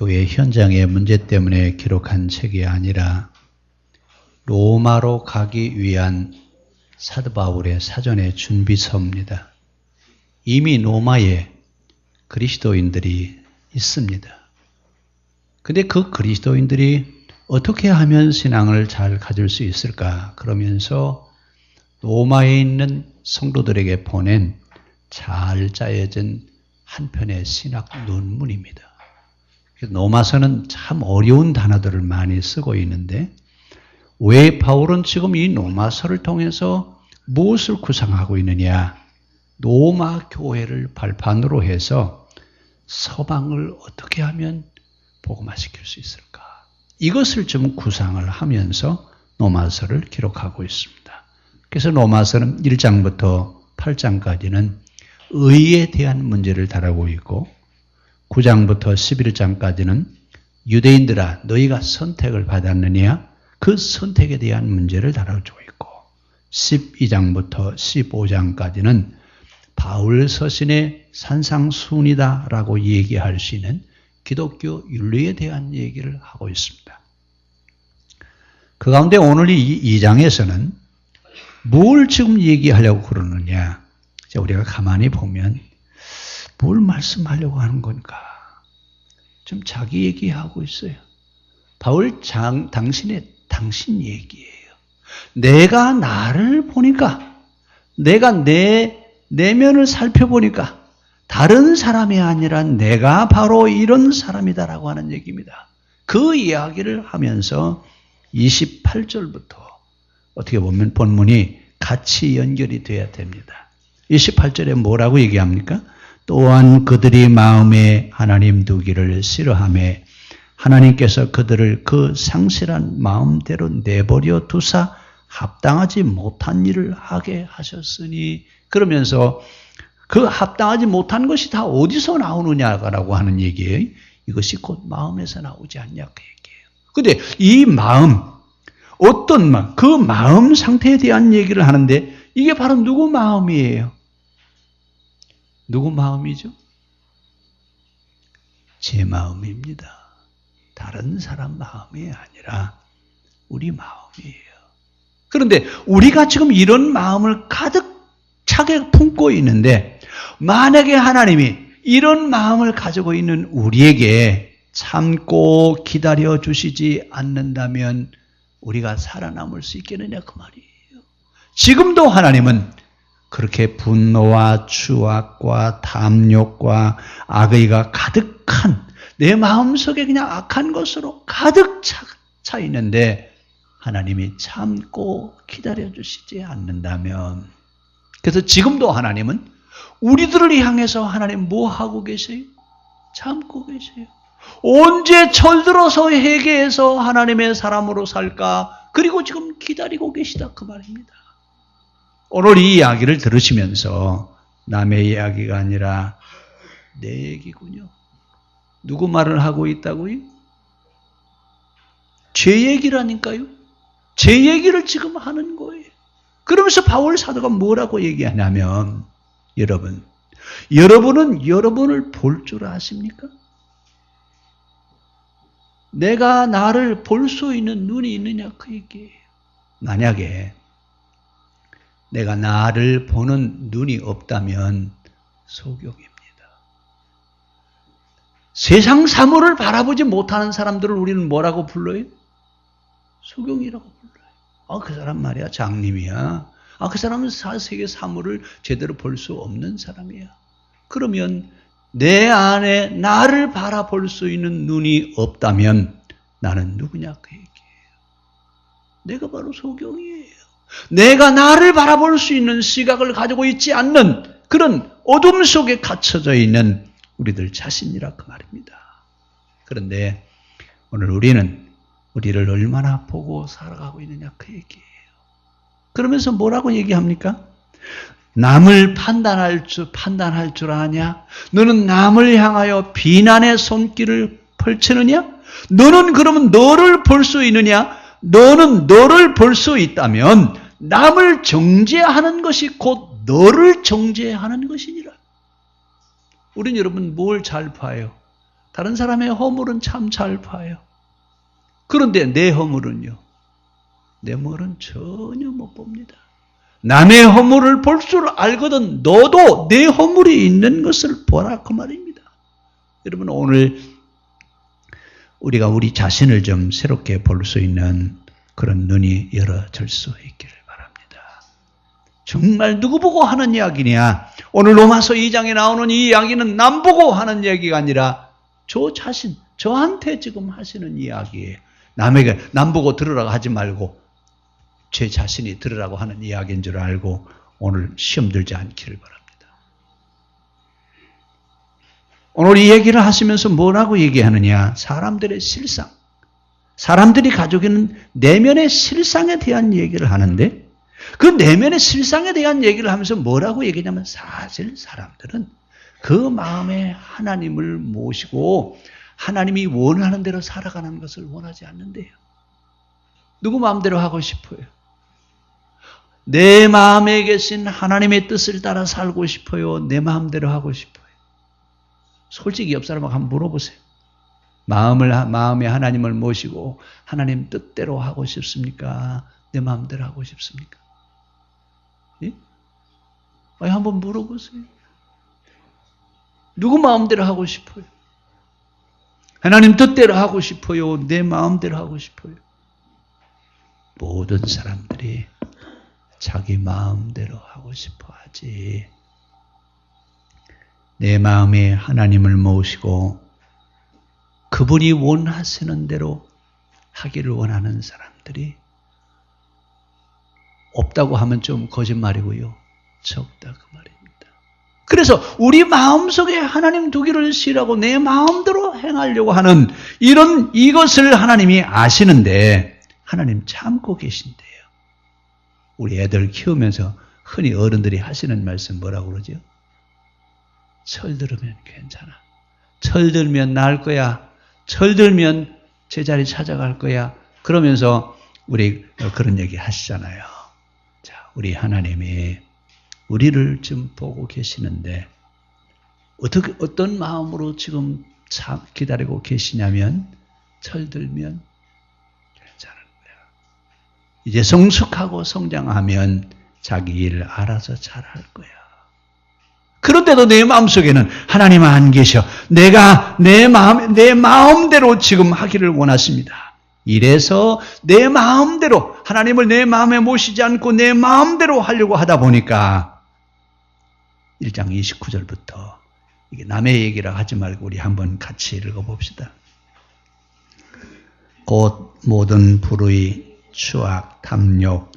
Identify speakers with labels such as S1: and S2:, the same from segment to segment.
S1: 교회 현장의 문제 때문에 기록한 책이 아니라 로마로 가기 위한 사도 바울의 사전의 준비서입니다. 이미 로마에 그리스도인들이 있습니다. 근데 그 그리스도인들이 어떻게 하면 신앙을 잘 가질 수 있을까? 그러면서 로마에 있는 성도들에게 보낸 잘 짜여진 한 편의 신학 논문입니다. 로마서는 참 어려운 단어들을 많이 쓰고 있는데 왜 바울은 지금 이 로마서를 통해서 무엇을 구상하고 있느냐? 로마 교회를 발판으로 해서 서방을 어떻게 하면 복음화시킬 수 있을까? 이것을 좀 구상을 하면서 로마서를 기록하고 있습니다. 그래서 로마서는 1장부터 8장까지는 의에 대한 문제를 다루고 있고 9장부터 11장까지는 유대인들아 너희가 선택을 받았느냐 그 선택에 대한 문제를 다뤄주고 있고 12장부터 15장까지는 바울 서신의 산상순이다라고 얘기할 수 있는 기독교 윤리에 대한 얘기를 하고 있습니다. 그 가운데 오늘 이 2장에서는 뭘 지금 얘기하려고 그러느냐? 우리가 가만히 보면 뭘 말씀하려고 하는 건가? 좀 자기 얘기하고 있어요. 바울 장, 당신의 당신 얘기예요. 내가 나를 보니까, 내가 내 내면을 살펴보니까, 다른 사람이 아니라 내가 바로 이런 사람이다라고 하는 얘기입니다. 그 이야기를 하면서 28절부터 어떻게 보면 본문이 같이 연결이 돼야 됩니다. 28절에 뭐라고 얘기합니까? 또한 그들이 마음에 하나님 두기를 싫어함에 하나님께서 그들을 그 상실한 마음대로 내버려 두사 합당하지 못한 일을 하게 하셨으니 그러면서 그 합당하지 못한 것이 다 어디서 나오느냐라고 하는 얘기예요. 이것이 곧 마음에서 나오지 않냐 그 얘기예요. 근데 이 마음 어떤 마음, 그 마음 상태에 대한 얘기를 하는데 이게 바로 누구 마음이에요? 누구 마음이죠? 제 마음입니다. 다른 사람 마음이 아니라 우리 마음이에요. 그런데 우리가 지금 이런 마음을 가득 차게 품고 있는데 만약에 하나님이 이런 마음을 가지고 있는 우리에게 참고 기다려 주시지 않는다면 우리가 살아남을 수 있겠느냐 그 말이에요. 지금도 하나님은 그렇게 분노와 추악과 탐욕과 악의가 가득한 내 마음속에 그냥 악한 것으로 가득 차, 차 있는데 하나님이 참고 기다려 주시지 않는다면 그래서 지금도 하나님은 우리들을 향해서 하나님 뭐 하고 계세요? 참고 계세요. 언제 철들어서 회개해서 하나님의 사람으로 살까? 그리고 지금 기다리고 계시다 그 말입니다. 오늘 이 이야기를 들으시면서 남의 이야기가 아니라 내 얘기군요. 누구 말을 하고 있다고요? 제 얘기라니까요. 제 얘기를 지금 하는 거예요. 그러면서 바울 사도가 뭐라고 얘기하냐면 여러분, 여러분은 여러분을 볼 줄 아십니까? 내가 나를 볼 수 있는 눈이 있느냐 그 얘기예요. 만약에 내가 나를 보는 눈이 없다면 소경입니다. 세상 사물을 바라보지 못하는 사람들을 우리는 뭐라고 불러요? 소경이라고 불러요. 아, 그 사람 말이야. 장님이야. 아, 그 사람은 세계 사물을 제대로 볼 수 없는 사람이야. 그러면 내 안에 나를 바라볼 수 있는 눈이 없다면 나는 누구냐 그 얘기예요. 내가 바로 소경이에요. 내가 나를 바라볼 수 있는 시각을 가지고 있지 않는 그런 어둠 속에 갇혀져 있는 우리들 자신이라 그 말입니다. 그런데 오늘 우리는 우리를 얼마나 보고 살아가고 있느냐 그 얘기예요. 그러면서 뭐라고 얘기합니까? 남을 판단할 줄, 판단할 줄 아냐? 너는 남을 향하여 비난의 손길을 펼치느냐? 너는 그러면 너를 볼 수 있느냐? 너는 너를 볼 수 있다면 남을 정죄하는 것이 곧 너를 정죄하는 것이니라. 우린 여러분 뭘 잘 봐요? 다른 사람의 허물은 참 잘 봐요. 그런데 내 허물은요. 내 허물은 전혀 못 봅니다. 남의 허물을 볼 줄 알거든 너도 내 허물이 있는 것을 보라 그 말입니다. 여러분 오늘 우리가 우리 자신을 좀 새롭게 볼 수 있는 그런 눈이 열어질 수 있기를 바랍니다. 정말 누구 보고 하는 이야기냐? 오늘 로마서 2장에 나오는 이 이야기는 남 보고 하는 이야기가 아니라 저 자신, 저한테 지금 하시는 이야기예요. 남에게 남 보고 들으라고 하지 말고 제 자신이 들으라고 하는 이야기인 줄 알고 오늘 시험 들지 않기를 바랍니다. 오늘 이 얘기를 하시면서 뭐라고 얘기하느냐? 사람들의 실상. 사람들이 가지고 있는 내면의 실상에 대한 얘기를 하는데 그 내면의 실상에 대한 얘기를 하면서 뭐라고 얘기냐면 사실 사람들은 그 마음에 하나님을 모시고 하나님이 원하는 대로 살아가는 것을 원하지 않는데요. 누구 마음대로 하고 싶어요? 내 마음에 계신 하나님의 뜻을 따라 살고 싶어요? 내 마음대로 하고 싶어요? 솔직히 옆 사람하고 한번 물어보세요. 마음을, 마음에 하나님을 모시고 하나님 뜻대로 하고 싶습니까? 내 마음대로 하고 싶습니까? 예? 아니, 한번 물어보세요. 누구 마음대로 하고 싶어요? 하나님 뜻대로 하고 싶어요? 내 마음대로 하고 싶어요? 모든 사람들이 자기 마음대로 하고 싶어 하지. 내 마음에 하나님을 모시고 그분이 원하시는 대로 하기를 원하는 사람들이 없다고 하면 좀 거짓말이고요. 적다 그 말입니다. 그래서 우리 마음속에 하나님 두기를 싫어하고 내 마음대로 행하려고 하는 이런 이것을 하나님이 아시는데 하나님 참고 계신데요. 우리 애들 키우면서 흔히 어른들이 하시는 말씀 뭐라고 그러죠? 철 들으면 괜찮아. 철 들면 나을 거야. 철 들면 제자리 찾아갈 거야. 그러면서 우리 그런 얘기 하시잖아요. 자, 우리 하나님이 우리를 좀 보고 계시는데 어떻게 어떤 마음으로 지금 참 기다리고 계시냐면 철들면 괜찮은 거야. 이제 성숙하고 성장하면 자기 일을 알아서 잘 할 거야. 그런데도 내 마음속에는 하나님 안 계셔. 내가 내 마음, 내 마음대로 지금 하기를 원하십니다. 이래서 내 마음대로, 하나님을 내 마음에 모시지 않고 내 마음대로 하려고 하다 보니까 1장 29절부터 이게 남의 얘기라 하지 말고 우리 한번 같이 읽어봅시다. 곧 모든 불의, 추악, 탐욕,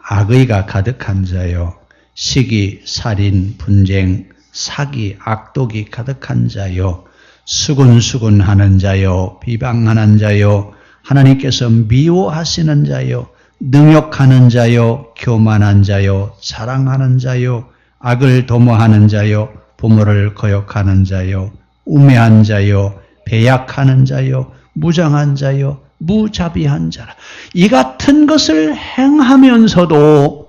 S1: 악의가 가득한 자요. 시기, 살인, 분쟁, 사기, 악독이 가득한 자요. 수군수군 하는 자요. 비방하는 자요. 하나님께서 미워하시는 자요. 능욕하는 자요. 교만한 자요. 사랑하는 자요. 악을 도모하는 자요. 부모를 거역하는 자요. 우매한 자요. 배약하는 자요. 무장한 자요. 무자비한 자라. 이 같은 것을 행하면서도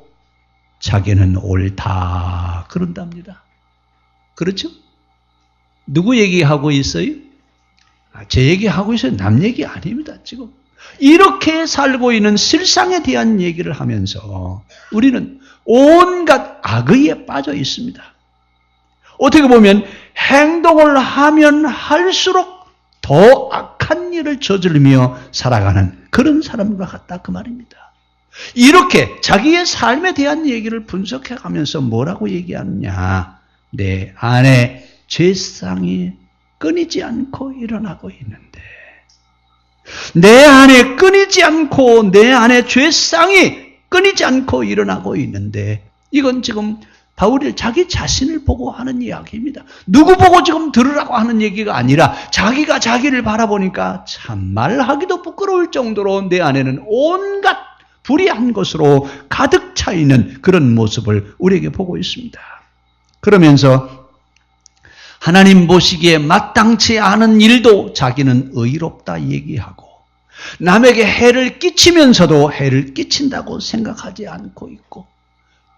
S1: 자기는 옳다. 그런답니다. 그렇죠? 누구 얘기하고 있어요? 아, 제 얘기하고 있어요. 남 얘기 아닙니다. 지금. 이렇게 살고 있는 실상에 대한 얘기를 하면서 우리는 온갖 악의에 빠져 있습니다. 어떻게 보면 행동을 하면 할수록 더 악한 일을 저지르며 살아가는 그런 사람과 같다 그 말입니다. 이렇게 자기의 삶에 대한 얘기를 분석해 가면서 뭐라고 얘기하느냐. 내 안에 죄상이 끊이지 않고 일어나고 있는데, 내 안에 끊이지 않고 내 안에 죄상이 끊이지 않고 일어나고 있는데, 이건 지금 바울이 자기 자신을 보고 하는 이야기입니다. 누구 보고 지금 들으라고 하는 얘기가 아니라 자기가 자기를 바라보니까 참 말 하기도 부끄러울 정도로 내 안에는 온갖 불의한 것으로 가득 차 있는 그런 모습을 우리에게 보고 있습니다. 그러면서 하나님 보시기에 마땅치 않은 일도 자기는 의롭다 얘기하고 남에게 해를 끼치면서도 해를 끼친다고 생각하지 않고 있고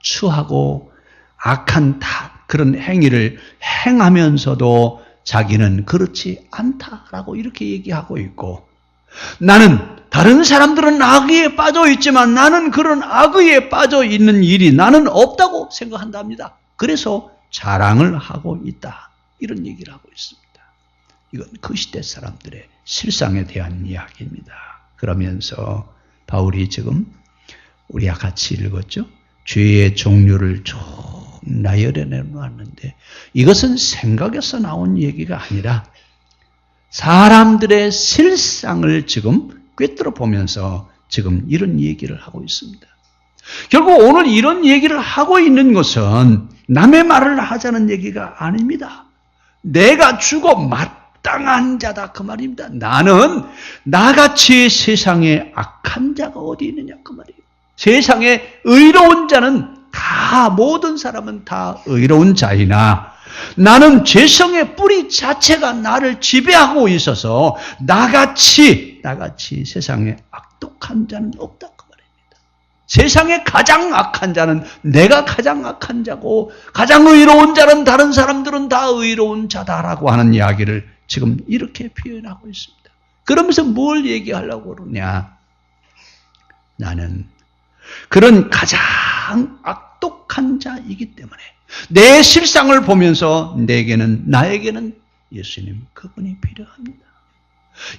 S1: 추하고 악한 다 그런 행위를 행하면서도 자기는 그렇지 않다라고 이렇게 얘기하고 있고 나는 다른 사람들은 악의에 빠져 있지만 나는 그런 악의에 빠져 있는 일이 나는 없다고 생각한답니다. 그래서 자랑을 하고 있다. 이런 얘기를 하고 있습니다. 이건 그 시대 사람들의 실상에 대한 이야기입니다. 그러면서 바울이 지금 우리가 같이 읽었죠? 죄의 종류를 쭉 나열해 놓았는데 이것은 생각에서 나온 얘기가 아니라 사람들의 실상을 지금 꿰뚫어 보면서 지금 이런 얘기를 하고 있습니다. 결국 오늘 이런 얘기를 하고 있는 것은 남의 말을 하자는 얘기가 아닙니다. 내가 죽어 마땅한 자다 그 말입니다. 나는 나같이 세상에 악한 자가 어디 있느냐 그 말이에요. 세상에 의로운 자는 다 모든 사람은 다 의로운 자이나 나는 죄성의 뿌리 자체가 나를 지배하고 있어서 나같이 나같이 세상에 악독한 자는 없다 그 말입니다. 세상에 가장 악한 자는 내가 가장 악한 자고 가장 의로운 자는 다른 사람들은 다 의로운 자다라고 하는 이야기를 지금 이렇게 표현하고 있습니다. 그러면서 뭘 얘기하려고 그러냐? 나는 그런 가장 악독한 자이기 때문에 내 실상을 보면서 내게는 나에게는 예수님 그분이 필요합니다.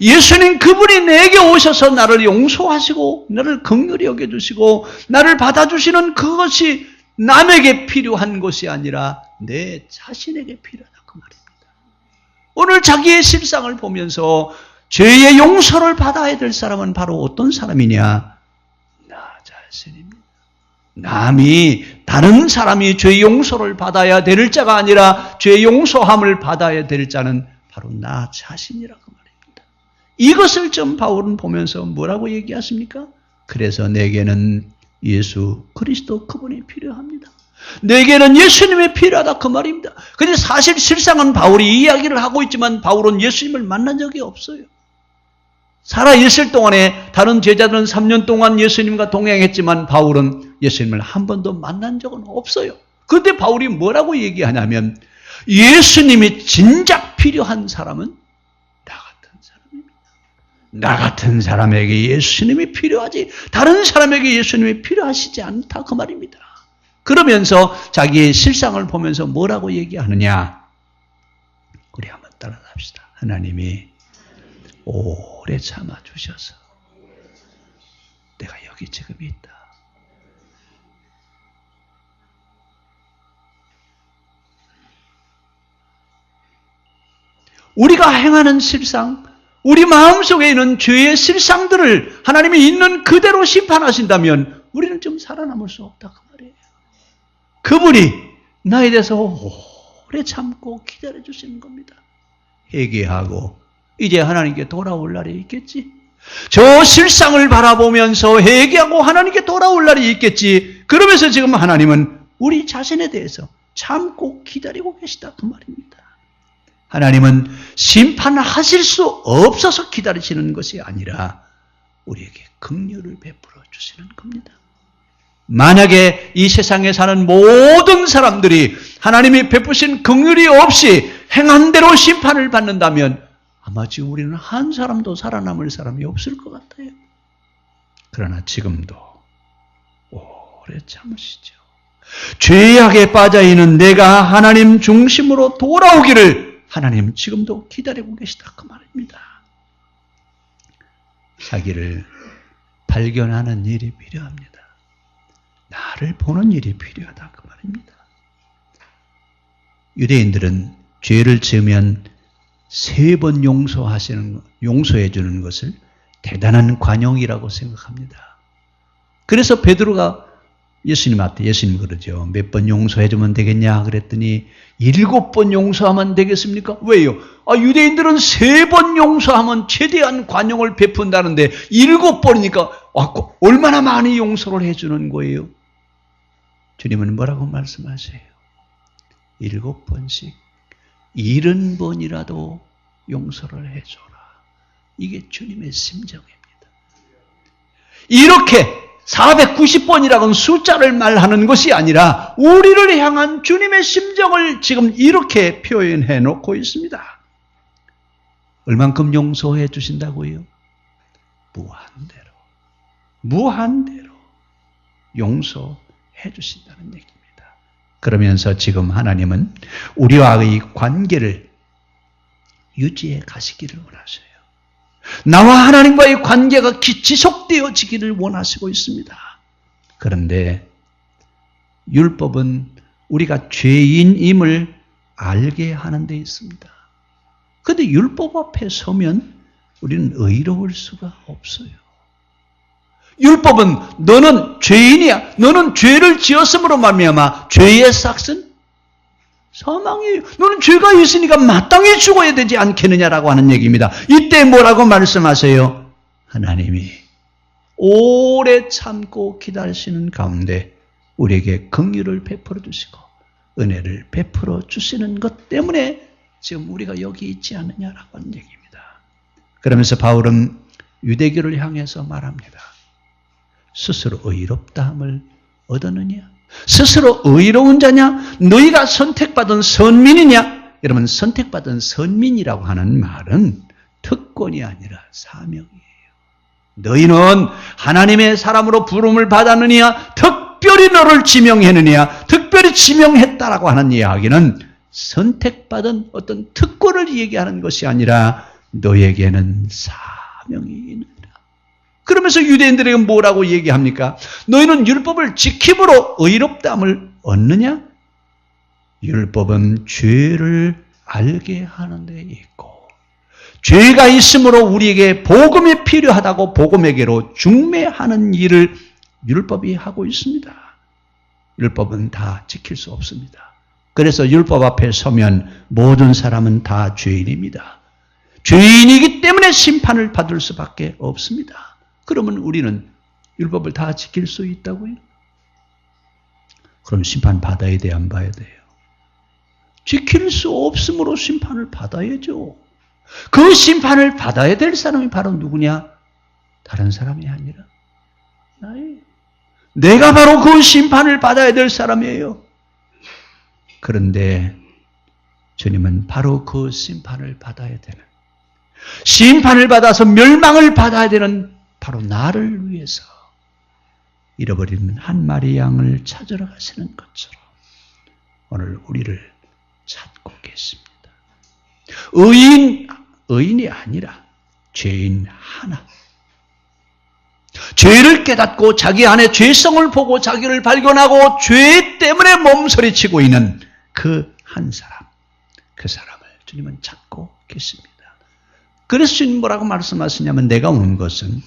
S1: 예수님 그분이 내게 오셔서 나를 용서하시고 나를 긍휼히 여겨 주시고 나를 받아 주시는 그것이 남에게 필요한 것이 아니라 내 자신에게 필요하다 그 말입니다. 오늘 자기의 실상을 보면서 죄의 용서를 받아야 될 사람은 바로 어떤 사람이냐? 나 자신입니다. 남이 다른 사람이 죄 용서를 받아야 될 자가 아니라 죄 용서함을 받아야 될 자는 바로 나 자신이라고 말입니다. 이것을 좀 바울은 보면서 뭐라고 얘기하십니까? 그래서 내게는 예수 그리스도 그분이 필요합니다. 내게는 예수님이 필요하다 그 말입니다. 근데 사실 실상은 바울이 이야기를 하고 있지만 바울은 예수님을 만난 적이 없어요. 살아 있을 동안에 다른 제자들은 3년 동안 예수님과 동행했지만 바울은 예수님을 한 번도 만난 적은 없어요. 그런데 바울이 뭐라고 얘기하냐면 예수님이 진작 필요한 사람은 나 같은 사람입니다. 나 같은 사람에게 예수님이 필요하지 다른 사람에게 예수님이 필요하시지 않다 그 말입니다. 그러면서 자기의 실상을 보면서 뭐라고 얘기하느냐? 우리 한번 따라합시다. 하나님이 오래 참아 주셔서 내가 여기 지금 있다. 우리가 행하는 실상, 우리 마음속에 있는 죄의 실상들을 하나님이 있는 그대로 심판하신다면 우리는 좀 살아남을 수 없다 그 말이에요. 그분이 나에 대해서 오래 참고 기다려 주시는 겁니다. 회개하고 이제 하나님께 돌아올 날이 있겠지. 저 실상을 바라보면서 회개하고 하나님께 돌아올 날이 있겠지. 그러면서 지금 하나님은 우리 자신에 대해서 참고 기다리고 계시다 그 말입니다. 하나님은 심판하실 수 없어서 기다리시는 것이 아니라 우리에게 긍휼을 베풀어 주시는 겁니다. 만약에 이 세상에 사는 모든 사람들이 하나님이 베푸신 긍휼이 없이 행한 대로 심판을 받는다면 아마 지금 우리는 한 사람도 살아남을 사람이 없을 것 같아요. 그러나 지금도 오래 참으시죠. 죄악에 빠져 있는 내가 하나님 중심으로 돌아오기를 하나님 지금도 기다리고 계시다 그 말입니다. 자기를 발견하는 일이 필요합니다. 나를 보는 일이 필요하다 그 말입니다. 유대인들은 죄를 지으면 세 번 용서하시는 용서해 주는 것을 대단한 관용이라고 생각합니다. 그래서 베드로가 예수님한테 예수님 그러죠. 몇 번 용서해 주면 되겠냐 그랬더니 일곱 번 용서하면 되겠습니까? 왜요? 아, 유대인들은 세 번 용서하면 최대한 관용을 베푼다는데 일곱 번이니까 아, 얼마나 많이 용서를 해 주는 거예요? 주님은 뭐라고 말씀하세요? 일곱 번씩 일흔 번이라도 용서를 해줘라. 이게 주님의 심정입니다. 이렇게 490번이라는 숫자를 말하는 것이 아니라 우리를 향한 주님의 심정을 지금 이렇게 표현해 놓고 있습니다. 얼만큼 용서해 주신다고요? 무한대로. 무한대로 용서해 주신다는 얘기입니다. 그러면서 지금 하나님은 우리와의 관계를 유지해 가시기를 원하셔요. 나와 하나님과의 관계가 지속되어지기를 원하시고 있습니다. 그런데 율법은 우리가 죄인임을 알게 하는 데 있습니다. 근데 율법 앞에 서면 우리는 의로울 수가 없어요. 율법은 너는 죄인이야. 너는 죄를 지었음으로 말미암아 죄의 삭은 사망이에요. 너는 죄가 있으니까 마땅히 죽어야 되지 않겠느냐라고 하는 얘기입니다. 이때 뭐라고 말씀하세요? 하나님이 오래 참고 기다리시는 가운데 우리에게 긍휼을 베풀어 주시고 은혜를 베풀어 주시는 것 때문에 지금 우리가 여기 있지 않느냐라고 하는 얘기입니다. 그러면서 바울은 유대교를 향해서 말합니다. 스스로 의롭다함을 얻었느냐? 스스로 의로운 자냐? 너희가 선택받은 선민이냐? 여러분 선택받은 선민이라고 하는 말은 특권이 아니라 사명이에요. 너희는 하나님의 사람으로 부름을 받았느냐? 특별히 너를 지명했느냐? 특별히 지명했다라고 하는 이야기는 선택받은 어떤 특권을 얘기하는 것이 아니라 너에게는 사명이 있느니라. 그러면서 유대인들에게 뭐라고 얘기합니까? 너희는 율법을 지킴으로 의롭다함을 얻느냐? 율법은 죄를 알게 하는 데 있고 죄가 있으므로 우리에게 복음이 필요하다고 복음에게로 중매하는 일을 율법이 하고 있습니다. 율법은 다 지킬 수 없습니다. 그래서 율법 앞에 서면 모든 사람은 다 죄인입니다. 죄인이기 때문에 심판을 받을 수밖에 없습니다. 그러면 우리는 율법을 다 지킬 수 있다고요? 그럼 심판 받아야 돼, 안 봐야 돼요? 지킬 수 없으므로 심판을 받아야죠. 그 심판을 받아야 될 사람이 바로 누구냐? 다른 사람이 아니라 나예요. 내가 바로 그 심판을 받아야 될 사람이에요. 그런데 주님은 바로 그 심판을 받아야 되는 심판을 받아서 멸망을 받아야 되는 바로 나를 위해서 잃어버리는 한 마리 양을 찾으러 가시는 것처럼 오늘 우리를 찾고 계십니다. 의인, 의인이 아니라 죄인 하나. 죄를 깨닫고 자기 안에 죄성을 보고 자기를 발견하고 죄 때문에 몸서리치고 있는 그 한 사람. 그 사람을 주님은 찾고 계십니다. 그래서 주님 뭐라고 말씀하시냐면 내가 온 것은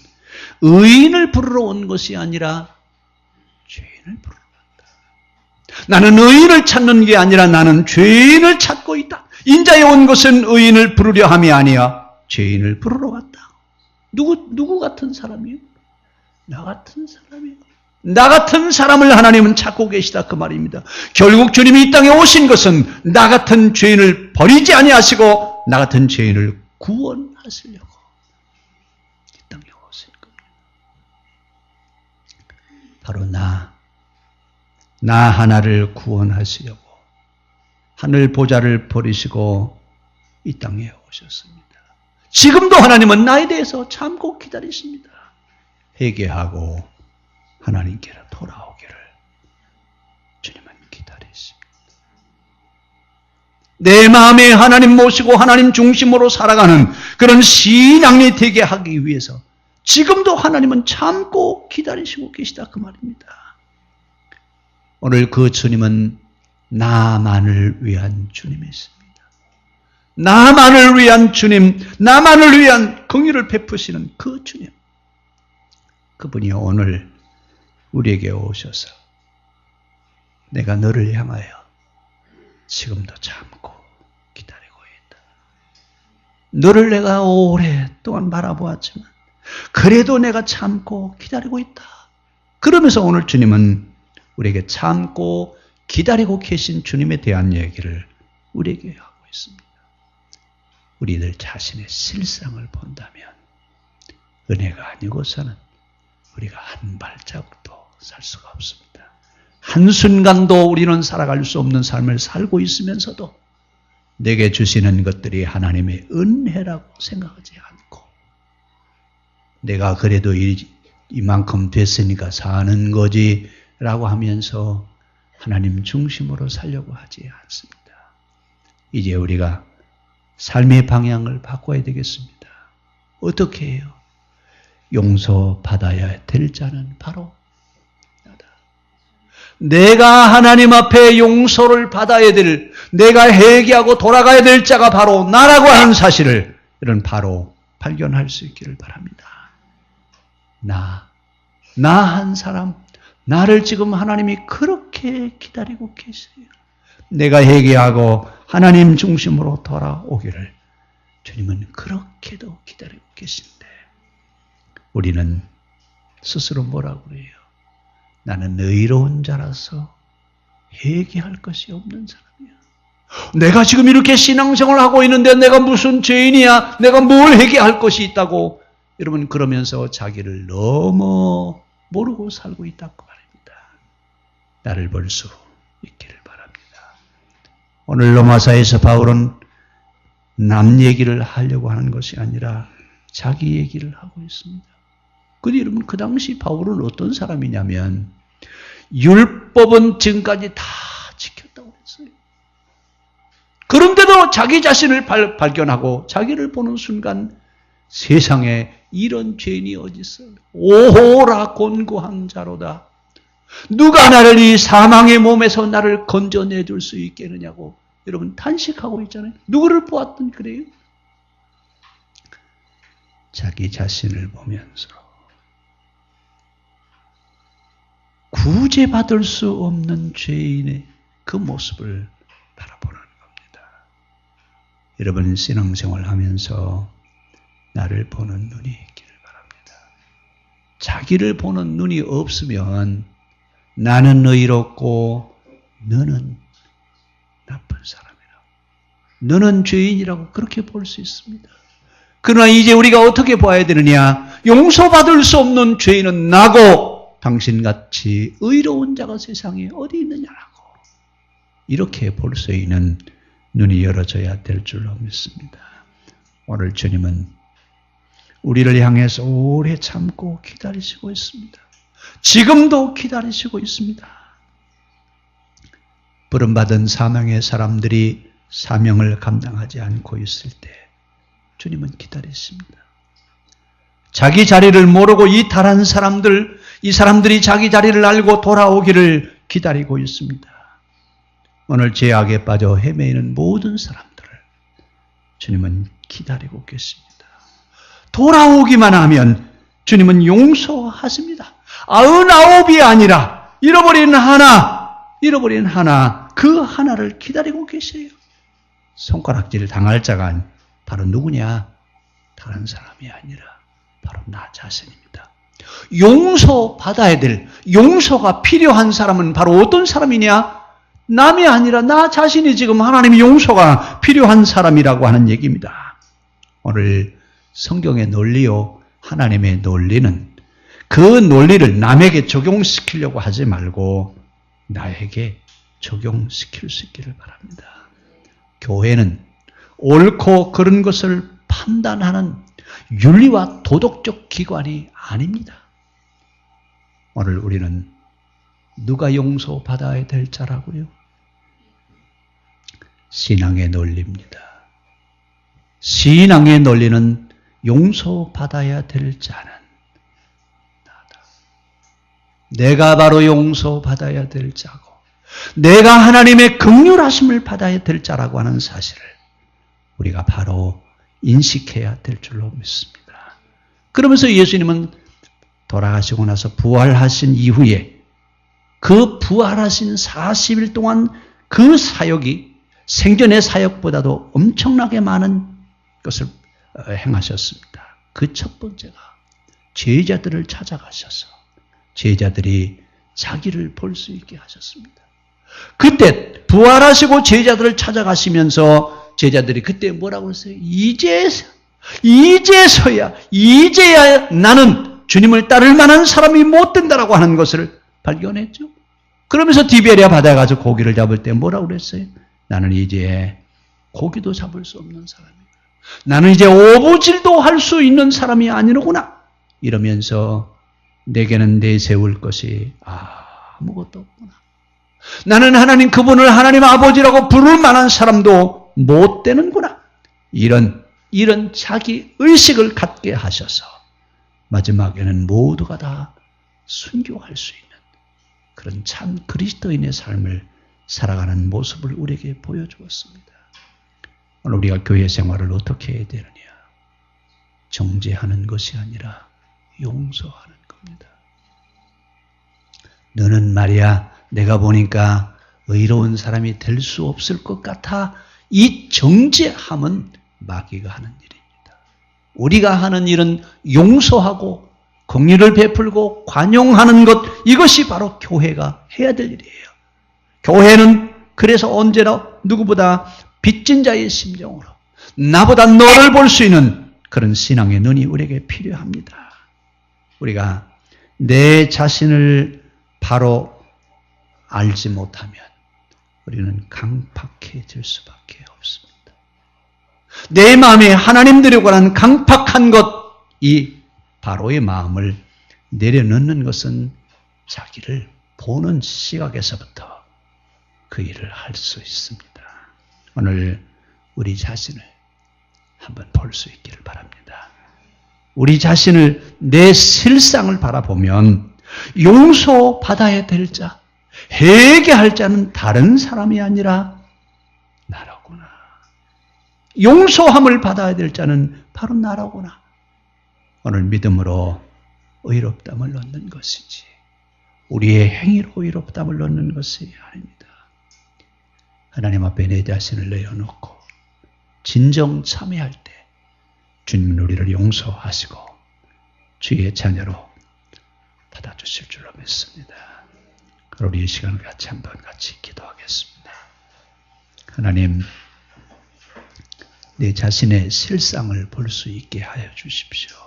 S1: 의인을 부르러 온 것이 아니라 죄인을 부르러 왔다. 나는 의인을 찾는 게 아니라 나는 죄인을 찾고 있다. 인자에 온 것은 의인을 부르려 함이 아니야. 죄인을 부르러 왔다. 누구, 누구 같은 사람이요? 나 같은 사람이요. 나 같은 사람을 하나님은 찾고 계시다 그 말입니다. 결국 주님이 이 땅에 오신 것은 나 같은 죄인을 버리지 아니하시고 나 같은 죄인을 구원하시려고 바로 나, 나 하나를 구원하시려고 하늘 보좌를 버리시고 이 땅에 오셨습니다. 지금도 하나님은 나에 대해서 참고 기다리십니다. 회개하고 하나님께로 돌아오기를 주님은 기다리십니다. 내 마음에 하나님 모시고 하나님 중심으로 살아가는 그런 신앙이 되게 하기 위해서 지금도 하나님은 참고 기다리시고 계시다 그 말입니다. 오늘 그 주님은 나만을 위한 주님이십니다. 나만을 위한 주님, 나만을 위한 긍휼을 베푸시는 그 주님. 그분이 오늘 우리에게 오셔서 내가 너를 향하여 지금도 참고 기다리고 있다. 너를 내가 오랫동안 바라보았지만 그래도 내가 참고 기다리고 있다. 그러면서 오늘 주님은 우리에게 참고 기다리고 계신 주님에 대한 얘기를 우리에게 하고 있습니다. 우리들 자신의 실상을 본다면 은혜가 아니고서는 우리가 한 발자국도 살 수가 없습니다. 한순간도 우리는 살아갈 수 없는 삶을 살고 있으면서도 내게 주시는 것들이 하나님의 은혜라고 생각하지 않고 내가 그래도 이, 이만큼 됐으니까 사는 거지 라고 하면서 하나님 중심으로 살려고 하지 않습니다. 이제 우리가 삶의 방향을 바꿔야 되겠습니다. 어떻게 해요? 용서받아야 될 자는 바로 나다. 내가 하나님 앞에 용서를 받아야 될, 내가 회개하고 돌아가야 될 자가 바로 나라고 하는 사실을 이런 바로 발견할 수 있기를 바랍니다. 나, 나 한 사람, 나를 지금 하나님이 그렇게 기다리고 계세요. 내가 회개하고 하나님 중심으로 돌아오기를 주님은 그렇게도 기다리고 계신데 우리는 스스로 뭐라고 그래요? 나는 의로운 자라서 회개할 것이 없는 사람이야. 내가 지금 이렇게 신앙생활 하고 있는데 내가 무슨 죄인이야? 내가 뭘 회개할 것이 있다고? 여러분 그러면서 자기를 너무 모르고 살고 있다고 말입니다. 나를 볼 수 있기를 바랍니다. 오늘 로마사에서 바울은 남 얘기를 하려고 하는 것이 아니라 자기 얘기를 하고 있습니다. 근데 여러분 그 당시 바울은 어떤 사람이냐면 율법은 지금까지 다 지켰다고 했어요. 그런데도 자기 자신을 발, 발견하고 자기를 보는 순간 세상에 이런 죄인이 있어? 오호라 곤고한 자로다. 누가 나를 이 사망의 몸에서 나를 건져내 줄 수 있겠느냐고 여러분 탄식하고 있잖아요. 누구를 보았든 그래요. 자기 자신을 보면서 구제받을 수 없는 죄인의 그 모습을 바라보는 겁니다. 여러분 신앙생활 하면서 나를 보는 눈이 있기를 바랍니다. 자기를 보는 눈이 없으면 나는 의롭고 너는 나쁜 사람이라. 너는 죄인이라고 그렇게 볼 수 있습니다. 그러나 이제 우리가 어떻게 봐야 되느냐? 용서받을 수 없는 죄인은 나고 당신같이 의로운 자가 세상에 어디 있느냐라고. 이렇게 볼 수 있는 눈이 열어져야 될 줄로 믿습니다. 오늘 주님은 우리를 향해서 오래 참고 기다리시고 있습니다. 지금도 기다리시고 있습니다. 부름받은 사명의 사람들이 사명을 감당하지 않고 있을 때 주님은 기다리십니다. 자기 자리를 모르고 이탈한 사람들, 이 사람들이 자기 자리를 알고 돌아오기를 기다리고 있습니다. 오늘 죄악에 빠져 헤매이는 모든 사람들을 주님은 기다리고 계십니다. 돌아오기만 하면 주님은 용서하십니다. 아흔아홉이 아니라 잃어버린 하나, 잃어버린 하나, 그 하나를 기다리고 계세요. 손가락질 당할 자가 바로 누구냐? 다른 사람이 아니라 바로 나 자신입니다. 용서 받아야 될, 용서가 필요한 사람은 바로 어떤 사람이냐? 남이 아니라 나 자신이 지금 하나님의 용서가 필요한 사람이라고 하는 얘기입니다. 오늘 성경의 논리요, 하나님의 논리는 그 논리를 남에게 적용시키려고 하지 말고 나에게 적용시킬 수 있기를 바랍니다. 교회는 옳고 그른 것을 판단하는 윤리와 도덕적 기관이 아닙니다. 오늘 우리는 누가 용서받아야 될 자라고요? 신앙의 논리입니다. 신앙의 논리는 용서받아야 될 자는 나다. 내가 바로 용서받아야 될 자고 내가 하나님의 극률하심을 받아야 될 자라고 하는 사실을 우리가 바로 인식해야 될 줄로 믿습니다. 그러면서 예수님은 돌아가시고 나서 부활하신 이후에 그 부활하신 40일 동안 그 사역이 생전의 사역보다도 엄청나게 많은 것을 행하셨습니다. 그 첫 번째가 제자들을 찾아가셔서 제자들이 자기를 볼 수 있게 하셨습니다. 그때 부활하시고 제자들을 찾아가시면서 제자들이 그때 뭐라고 했어요? 이제 이제서야 이제야 나는 주님을 따를 만한 사람이 못 된다라고 하는 것을 발견했죠. 그러면서 디베리아 바다에 가서 고기를 잡을 때 뭐라고 그랬어요? 나는 이제 고기도 잡을 수 없는 사람이구 나. 나는 이제 오부질도 할 수 있는 사람이 아니로구나. 이러면서 내게는 내세울 것이 아무것도 없구나. 나는 하나님 그분을 하나님 아버지라고 부를 만한 사람도 못 되는구나. 이런 이런 자기 의식을 갖게 하셔서 마지막에는 모두가 다 순교할 수 있는 그런 참 그리스도인의 삶을 살아가는 모습을 우리에게 보여주었습니다. 오늘 우리가 교회 생활을 어떻게 해야 되느냐? 정죄하는 것이 아니라 용서하는 겁니다. 너는 말이야, 내가 보니까 의로운 사람이 될 수 없을 것 같아. 이 정죄함은 마귀가 하는 일입니다. 우리가 하는 일은 용서하고 공의를 베풀고 관용하는 것 이것이 바로 교회가 해야 될 일이에요. 교회는 그래서 언제나 누구보다 빚진 자의 심정으로 나보다 너를 볼 수 있는 그런 신앙의 눈이 우리에게 필요합니다. 우리가 내 자신을 바로 알지 못하면 우리는 강팍해질 수밖에 없습니다. 내 마음에 하나님 들에 관한 강팍한 것, 이 바로의 마음을 내려놓는 것은 자기를 보는 시각에서부터 그 일을 할 수 있습니다. 오늘 우리 자신을 한번 볼 수 있기를 바랍니다. 우리 자신을 내 실상을 바라보면 용서받아야 될 자, 회개할 자는 다른 사람이 아니라 나라구나. 용서함을 받아야 될 자는 바로 나라구나. 오늘 믿음으로 의롭담을 얻는 것이지. 우리의 행위로 의롭담을 얻는 것이 아닙니다. 하나님 앞에 내 자신을 내어놓고 진정 참회할 때 주님은 우리를 용서하시고 주의 자녀로 받아주실 줄로 믿습니다. 우리 이 시간을 같이 한번 같이 기도하겠습니다. 하나님, 내 자신의 실상을 볼 수 있게 하여 주십시오.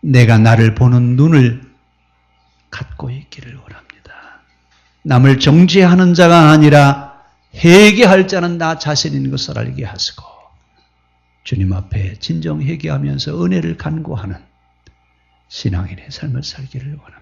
S1: 내가 나를 보는 눈을 갖고 있기를 원합니다. 남을 정죄하는 자가 아니라 회개할 자는 나 자신인 것을 알게 하시고 주님 앞에 진정 회개하면서 은혜를 간구하는 신앙인의 삶을 살기를 원합니다.